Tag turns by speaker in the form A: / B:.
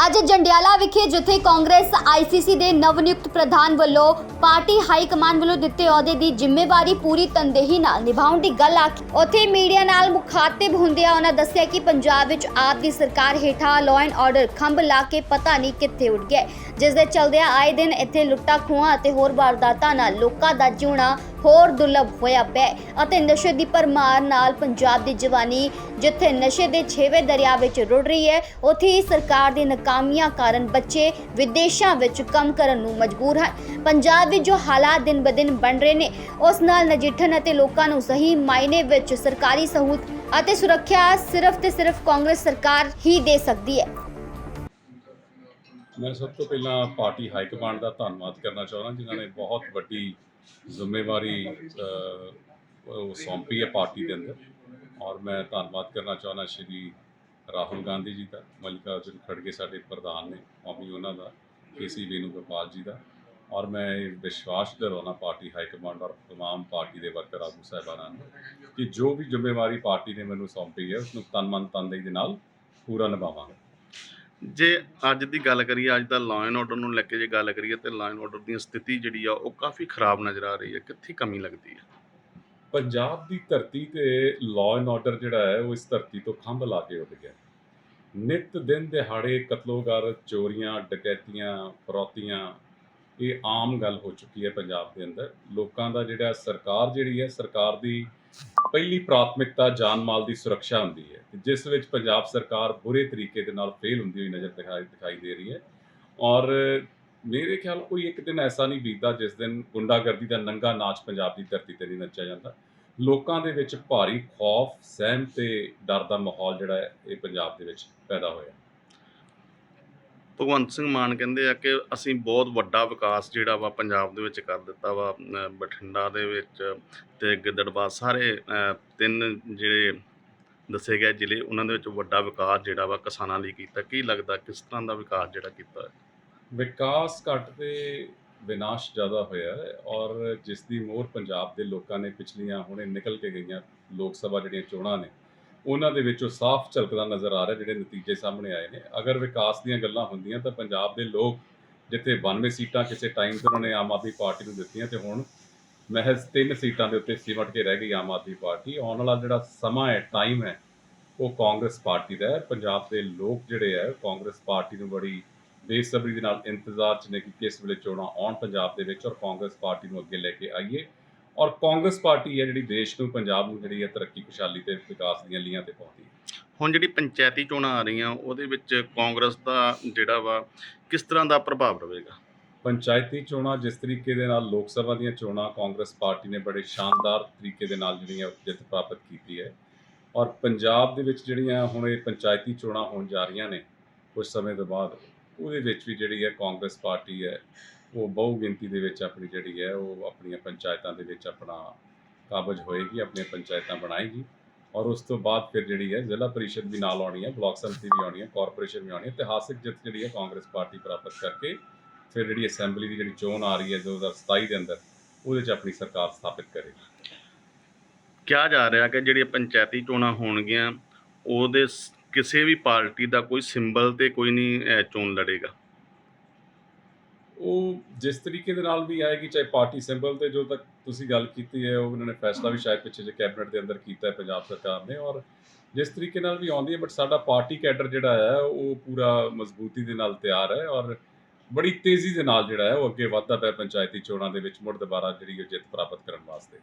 A: ਅੱਜ ਜੰਡਿਆਲਾ ਵਿਖੇ ਜਿੱਥੇ ਕਾਂਗਰਸ ਆਈਸੀਸੀ ਦੇ ਨਵਨਿਯੁਕਤ ਪ੍ਰਧਾਨ ਵੱਲੋਂ ਪਾਰਟੀ ਹਾਈ ਕਮਾਂਡ ਵੱਲੋਂ ਦਿੱਤੇ ਅਹੁਦੇ ਦੀ ਜ਼ਿੰਮੇਵਾਰੀ ਪੂਰੀ ਤਨਦੇਹੀ ਨਾਲ ਨਿਭਾਉਣ ਦੀ ਗੱਲ ਆਖੀ। ਉੱਥੇ ਮੀਡੀਆ ਨਾਲ ਮੁਖਾਤਿਬ ਹੁੰਦਿਆਂ ਉਹਨਾਂ ਦੱਸਿਆ ਕਿ ਪੰਜਾਬ ਵਿੱਚ ਆਪ ਦੀ ਸਰਕਾਰ ਹੇਠਾਂ ਲਾਅ ਐਂਡ ਆਰਡਰ ਖੰਭ ਲਾ ਕੇ ਪਤਾ ਨਹੀਂ ਕਿੱਥੇ ਉੱਡ ਗਿਆ ਜਿਸ ਦੇ ਚਲਦਿਆਂ ਆਏ ਦਿਨ ਇੱਥੇ ਲੁੱਟਾਂ ਖੋਹਾਂ ਅਤੇ ਹੋਰ ਵਾਰਦਾਤਾਂ ਨਾਲ ਲੋਕਾਂ ਦਾ ਜਿਉਣਾ ਹੋਰ ਦੁਰਲਭ ਹੋਇਆ ਪਿਆ ਅਤੇ ਨਸ਼ੇ ਦੀ ਪਰਮਾਰ ਨਾਲ ਪੰਜਾਬ ਦੀ ਜਵਾਨੀ ਜਿੱਥੇ ਨਸ਼ੇ ਦੇ ਛੇਵੇਂ ਦਰਿਆ ਵਿੱਚ ਰੁੜ ਰਹੀ ਹੈ, ਉੱਥੇ ਹੀ ਸਰਕਾਰ ਦੀ ਨਾਕਾਮੀਆਂ ਕਾਰਨ ਬੱਚੇ ਵਿਦੇਸ਼ਾਂ ਵਿੱਚ ਕੰਮ ਕਰਨ ਨੂੰ ਮਜਬੂਰ ਹਨ। ਪੰਜਾਬ ਵਿੱਚ ਜੋ ਹਾਲਾਤ ਦਿਨ ਬਦਿਨ ਬਣ ਰਹੇ ਨੇ, ਉਸ ਨਾਲ ਨਜਿੱਠਣ ਅਤੇ ਲੋਕਾਂ ਨੂੰ ਸਹੀ ਮਾਇਨੇ ਵਿੱਚ ਸਰਕਾਰੀ ਸਹੂਲਤ ਅਤੇ ਸੁਰੱਖਿਆ ਸਿਰਫ ਤੇ ਸਿਰਫ ਕਾਂਗਰਸ ਸਰਕਾਰ ਹੀ ਦੇ ਸਕਦੀ ਹੈ।
B: ਮੈਂ ਸਭ ਤੋਂ ਪਹਿਲਾਂ ਪਾਰਟੀ ਹਾਈ ਕਮਾਂਡ ਦਾ ਧੰਨਵਾਦ ਕਰਨਾ ਚਾਹੁੰਦਾ, ਜਿਨ੍ਹਾਂ ਨੇ ਬਹੁਤ ਵੱਡੀ ਜ਼ਿੰਮੇਵਾਰੀ ਸੌਂਪੀ ਹੈ ਪਾਰਟੀ ਦੇ ਅੰਦਰ। ਔਰ ਮੈਂ ਧੰਨਵਾਦ ਕਰਨਾ ਚਾਹੁੰਦਾ ਸ਼੍ਰੀ ਰਾਹੁਲ ਗਾਂਧੀ ਜੀ ਦਾ ਮਲਿਕਾ ਅਰਜੁਨ ਖੜਗੇ ਸਾਡੇ ਪ੍ਰਧਾਨ ਨੇ ਕੌਮੀ ਉਹਨਾਂ ਦਾ ਕੇਸੀ ਵੇਣੂਗੋਪਾਲ ਜੀ ਦਾ। ਔਰ ਮੈਂ ਇਹ ਵਿਸ਼ਵਾਸ ਦਿਵਾਉਣਾ ਪਾਰਟੀ ਹਾਈ ਕਮਾਂਡ ਔਰ ਤਮਾਮ ਪਾਰਟੀ ਦੇ ਵਰਕਰ ਆਗੂ ਸਾਹਿਬਾਨਾਂ ਨੂੰ ਕਿ ਜੋ ਵੀ ਜ਼ਿੰਮੇਵਾਰੀ ਪਾਰਟੀ ਨੇ ਮੈਨੂੰ ਸੌਂਪੀ ਹੈ ਉਸ ਨੂੰ ਤਨ ਮਨ ਤਨਦੇਹੀ ਦੇ ਨਾਲ ਪੂਰਾ ਨਿਭਾਵਾਂਗਾ।
C: ਜੇ ਅੱਜ ਦੀ ਗੱਲ ਕਰੀਏ ਅੱਜ ਦਾ ਲਾਅ ਐਂਡ ਆਰਡਰ ਨੂੰ ਲੈ ਕੇ ਜੇ ਗੱਲ ਕਰੀਏ ਤੇ ਲਾਅ ਐਂਡ ਆਰਡਰ ਦੀ ਸਥਿਤੀ ਜਿਹੜੀ ਆ ਉਹ ਕਾਫੀ ਖਰਾਬ ਨਜ਼ਰ ਆ ਰਹੀ ਹੈ। ਕਿੱਥੇ ਕਮੀ ਲੱਗਦੀ ਹੈ?
B: ਪੰਜਾਬ ਦੀ ਧਰਤੀ ਤੇ ਲਾਅ ਐਂਡ ਆਰਡਰ ਜਿਹੜਾ ਹੈ ਉਹ ਇਸ ਧਰਤੀ ਤੋਂ ਖੰਭ ਲਾ ਕੇ ਉੱਡ ਗਿਆ। ਨਿਤ ਦਿਨ ਦਿਹਾੜੇ ਕਤਲੋਗਾਰ ਚੋਰੀਆਂ ਡਕੈਤੀਆਂ ਫਰੌਤੀਆਂ ਇਹ ਆਮ ਗੱਲ ਹੋ ਚੁੱਕੀ ਹੈ ਪੰਜਾਬ ਦੇ ਅੰਦਰ। ਲੋਕਾਂ ਦਾ ਜਿਹੜਾ ਸਰਕਾਰ ਜਿਹੜੀ ਹੈ, ਸਰਕਾਰ ਦੀ ਪਹਿਲੀ ਪ੍ਰਾਥਮਿਕਤਾ ਜਾਨ ਮਾਲ ਦੀ ਸੁਰੱਖਿਆ ਹੁੰਦੀ ਹੈ। ਜਿਸ ਵਿੱਚ ਪੰਜਾਬ ਸਰਕਾਰ ਬੁਰੇ ਤਰੀਕੇ ਦੇ ਨਾਲ ਫੇਲ ਹੁੰਦੀ ਹੋਈ ਨਜ਼ਰ ਦਿਖਾਈ ਦਿਖਾਈ ਦੇ ਰਹੀ ਹੈ। ਔਰ ਮੇਰੇ ਖਿਆਲ ਕੋਈ ਇੱਕ ਦਿਨ ਐਸਾ ਨਹੀਂ ਬੀਤਦਾ ਜਿਸ ਦਿਨ ਗੁੰਡਾਗਰਦੀ ਦਾ ਨੰਗਾ ਨਾਚ ਪੰਜਾਬ ਦੀ ਧਰਤੀ ਤੇ ਨਹੀਂ ਨੱਚਿਆ ਜਾਂਦਾ। ਲੋਕਾਂ ਦੇ ਵਿੱਚ ਭਾਰੀ ਖੌਫ, ਸਹਿਮ ਤੇ ਡਰ ਦਾ ਮਾਹੌਲ ਜਿਹੜਾ ਹੈ, ਇਹ ਪੰਜਾਬ ਦੇ ਵਿੱਚ ਪੈਦਾ ਹੋਇਆ।
C: ਭਗਵੰਤ ਸਿੰਘ ਮਾਨ ਕਹਿੰਦੇ ਆ ਕਿ ਅਸੀਂ ਬਹੁਤ ਵੱਡਾ ਵਿਕਾਸ ਜਿਹੜਾ ਵਾ ਪੰਜਾਬ ਦੇ ਵਿੱਚ ਕਰ ਦਿੱਤਾ ਵਾ ਬਠਿੰਡਾ ਦੇ ਵਿੱਚ ਤੇ ਗਿੱਦੜਬਾਹ ਸਾਰੇ ਤਿੰਨ ਜਿਹੜੇ ਦੱਸੇ ਗਏ ਜ਼ਿਲ੍ਹੇ, ਉਹਨਾਂ ਦੇ ਵਿੱਚ ਵੱਡਾ ਵਿਕਾਸ ਜਿਹੜਾ ਵਾ ਕਿਸਾਨਾਂ ਲਈ ਕੀਤਾ। ਕੀ ਲੱਗਦਾ ਕਿਸ ਤਰ੍ਹਾਂ ਦਾ ਵਿਕਾਸ ਜਿਹੜਾ ਕੀਤਾ?
B: ਵਿਕਾਸ ਘੱਟ ਤੇ ਵਿਨਾਸ਼ ਜ਼ਿਆਦਾ ਹੋਇਆ ਹੈ ਔਰ ਜਿਸ ਦੀ ਮੋਹਰ ਪੰਜਾਬ ਦੇ ਲੋਕਾਂ ਨੇ ਪਿਛਲੀਆਂ ਹੁਣੇ ਨਿਕਲ ਕੇ ਗਈਆਂ ਲੋਕ ਸਭਾ ਜਿਹੜੀਆਂ ਚੋਣਾਂ ਨੇ ਉਹਨਾਂ ਦੇ ਵਿੱਚੋਂ ਸਾਫ਼ ਝਲਕਦਾ ਨਜ਼ਰ ਆ ਰਿਹਾ ਜਿਹੜੇ ਨਤੀਜੇ ਸਾਹਮਣੇ ਆਏ ਨੇ। ਅਗਰ ਵਿਕਾਸ ਦੀਆਂ ਗੱਲਾਂ ਹੁੰਦੀਆਂ ਤਾਂ ਪੰਜਾਬ ਦੇ ਲੋਕ ਜਿੱਥੇ 92 ਸੀਟਾਂ ਕਿਸੇ ਟਾਈਮ ਤੇ ਉਹਨਾਂ ਨੇ ਆਮ ਆਦਮੀ ਪਾਰਟੀ ਨੂੰ ਦਿੱਤੀਆਂ ਤੇ ਹੁਣ ਮਹਿਜ਼ ਤਿੰਨ ਸੀਟਾਂ ਦੇ ਉੱਤੇ ਸਿਮਟ ਕੇ ਰਹਿ ਗਈ ਆਮ ਆਦਮੀ ਪਾਰਟੀ। ਆਉਣ ਵਾਲਾ ਜਿਹੜਾ ਸਮਾਂ ਹੈ ਟਾਈਮ ਹੈ, ਉਹ ਕਾਂਗਰਸ ਪਾਰਟੀ ਦਾ ਹੈ। ਪੰਜਾਬ ਦੇ ਲੋਕ ਜਿਹੜੇ ਹੈ ਕਾਂਗਰਸ ਪਾਰਟੀ ਨੂੰ ਬੜੀ ਬੇਸਬਰੀ ਦੇ ਨਾਲ ਇੰਤਜ਼ਾਰ 'ਚ ਨੇ ਕਿ ਕਿਸ ਵੇਲੇ ਚੋਣਾਂ ਆਉਣ ਪੰਜਾਬ ਦੇ ਵਿੱਚ ਔਰ ਕਾਂਗਰਸ ਪਾਰਟੀ ਨੂੰ ਅੱਗੇ ਲੈ ਕੇ ਆਈਏ। ਔਰ ਕਾਂਗਰਸ ਪਾਰਟੀ ਹੈ ਜਿਹੜੀ ਦੇਸ਼ ਨੂੰ ਪੰਜਾਬ ਨੂੰ ਜਿਹੜੀ ਹੈ ਤਰੱਕੀ ਖੁਸ਼ਹਾਲੀ ਤੇ ਵਿਕਾਸ ਦੀਆਂ ਲੀਹਾਂ ਤੇ ਪਹੁੰਚਦੀ ਹੈ
C: ਹੁਣ ਜਿਹੜੀ ਪੰਚਾਇਤੀ ਚੋਣਾਂ ਆ ਰਹੀਆਂ ਉਹਦੇ ਵਿੱਚ ਕਾਂਗਰਸ ਦਾ ਜਿਹੜਾ ਵਾ ਕਿਸ ਤਰ੍ਹਾਂ ਦਾ ਪ੍ਰਭਾਵ ਰਹੇਗਾ
B: ਪੰਚਾਇਤੀ ਚੋਣਾਂ ਜਿਸ ਤਰੀਕੇ ਦੇ ਨਾਲ ਲੋਕ ਸਭਾ ਦੀਆਂ ਚੋਣਾਂ ਕਾਂਗਰਸ ਪਾਰਟੀ ਨੇ ਬੜੇ ਸ਼ਾਨਦਾਰ ਤਰੀਕੇ ਦੇ ਨਾਲ ਜਿਹੜੀਆਂ ਜਿੱਤ ਪ੍ਰਾਪਤ ਕੀਤੀ ਹੈ। ਔਰ ਪੰਜਾਬ ਦੇ ਵਿੱਚ ਜਿਹੜੀਆਂ ਹੁਣ ਇਹ ਪੰਚਾਇਤੀ ਚੋਣਾਂ ਹੋਣ ਜਾ ਰਹੀਆਂ ਨੇ ਕੁਝ ਸਮੇਂ ਤੋਂ ਬਾਅਦ ਉਹਦੇ ਵਿੱਚ ਵੀ ਜਿਹੜੀ ਹੈ ਕਾਂਗਰਸ ਪਾਰਟੀ ਹੈ ਉਹ ਬਹੁ ਗਿਣਤੀ ਦੇ ਵਿੱਚ ਆਪਣੀ ਜਿਹੜੀ ਹੈ, ਉਹ ਆਪਣੀਆਂ ਪੰਚਾਇਤਾਂ ਦੇ ਵਿੱਚ ਆਪਣਾ ਕਾਬਜ ਹੋਏਗੀ, ਆਪਣੀਆਂ ਪੰਚਾਇਤਾਂ ਬਣਾਏਗੀ ਔਰ ਉਸ ਤੋਂ ਬਾਅਦ ਫਿਰ ਜਿਹੜੀ ਹੈ ਜ਼ਿਲ੍ਹਾ ਪਰਿਸ਼ਦ ਵੀ ਨਾਲ ਆਉਣੀ ਹੈ, ਬਲਾਕ ਸੰਮਤੀ ਵੀ ਆਉਣੀ ਹੈ, ਕਾਰਪੋਰੇਸ਼ਨ ਵੀ ਆਉਣੀ ਹੈ, ਇਤਿਹਾਸਿਕ ਜਿੱਤ ਜਿਹੜੀ ਹੈ ਕਾਂਗਰਸ ਪਾਰਟੀ ਪ੍ਰਾਪਤ ਕਰਕੇ ਫਿਰ ਜਿਹੜੀ ਅਸੈਂਬਲੀ ਦੀ ਜਿਹੜੀ ਚੋਣ ਆ ਰਹੀ ਹੈ 2027 ਦੇ ਅੰਦਰ, ਉਹਦੇ 'ਚ ਆਪਣੀ ਸਰਕਾਰ ਸਥਾਪਿਤ ਕਰੇਗੀ
C: ਕਿਹਾ ਜਾ ਰਿਹਾ ਕਿ ਜਿਹੜੀਆਂ ਪੰਚਾਇਤੀ ਚੋਣਾਂ ਹੋਣਗੀਆਂ, ਉਹਦੇ ਕਿਸੇ ਵੀ ਪਾਰਟੀ ਦਾ ਕੋਈ ਸਿੰਬਲ ਤੇ ਕੋਈ ਨਹੀਂ ਚੋਣ ਲੜੇਗਾ।
B: ਉਹ ਜਿਸ ਤਰੀਕੇ ਦੇ ਨਾਲ ਵੀ ਆਏਗੀ, ਚਾਹੇ ਪਾਰਟੀ ਸਿੰਬਲ ਤੇ ਜੋ ਤੱਕ ਤੁਸੀਂ ਗੱਲ ਕੀਤੀ ਹੈ, ਉਹ ਉਹਨਾਂ ਨੇ ਫੈਸਲਾ ਵੀ ਸ਼ਾਇਦ ਪਿੱਛੇ ਜੇ ਕੈਬਨਿਟ ਦੇ ਅੰਦਰ ਕੀਤਾ ਹੈ, ਪੰਜਾਬ ਸਰਕਾਰ ਨੇ ਔਰ ਜਿਸ ਤਰੀਕੇ ਨਾਲ ਵੀ ਆਉਂਦੀ ਹੈ ਬਟ ਸਾਡਾ ਪਾਰਟੀ ਕੈਡਰ ਜਿਹੜਾ ਹੈ, ਉਹ ਪੂਰਾ ਮਜ਼ਬੂਤੀ ਦੇ ਨਾਲ ਤਿਆਰ ਹੈ ਔਰ ਬੜੀ ਤੇਜ਼ੀ ਦੇ ਨਾਲ ਜਿਹੜਾ ਹੈ, ਉਹ ਅੱਗੇ ਵਧਦਾ ਪਿਆ ਪੰਚਾਇਤੀ ਚੋਣਾਂ ਦੇ ਵਿੱਚ ਮੁੜ ਦੁਬਾਰਾ ਜਿਹੜੀ ਉਹ ਜਿੱਤ ਪ੍ਰਾਪਤ ਕਰਨ ਵਾਸਤੇ।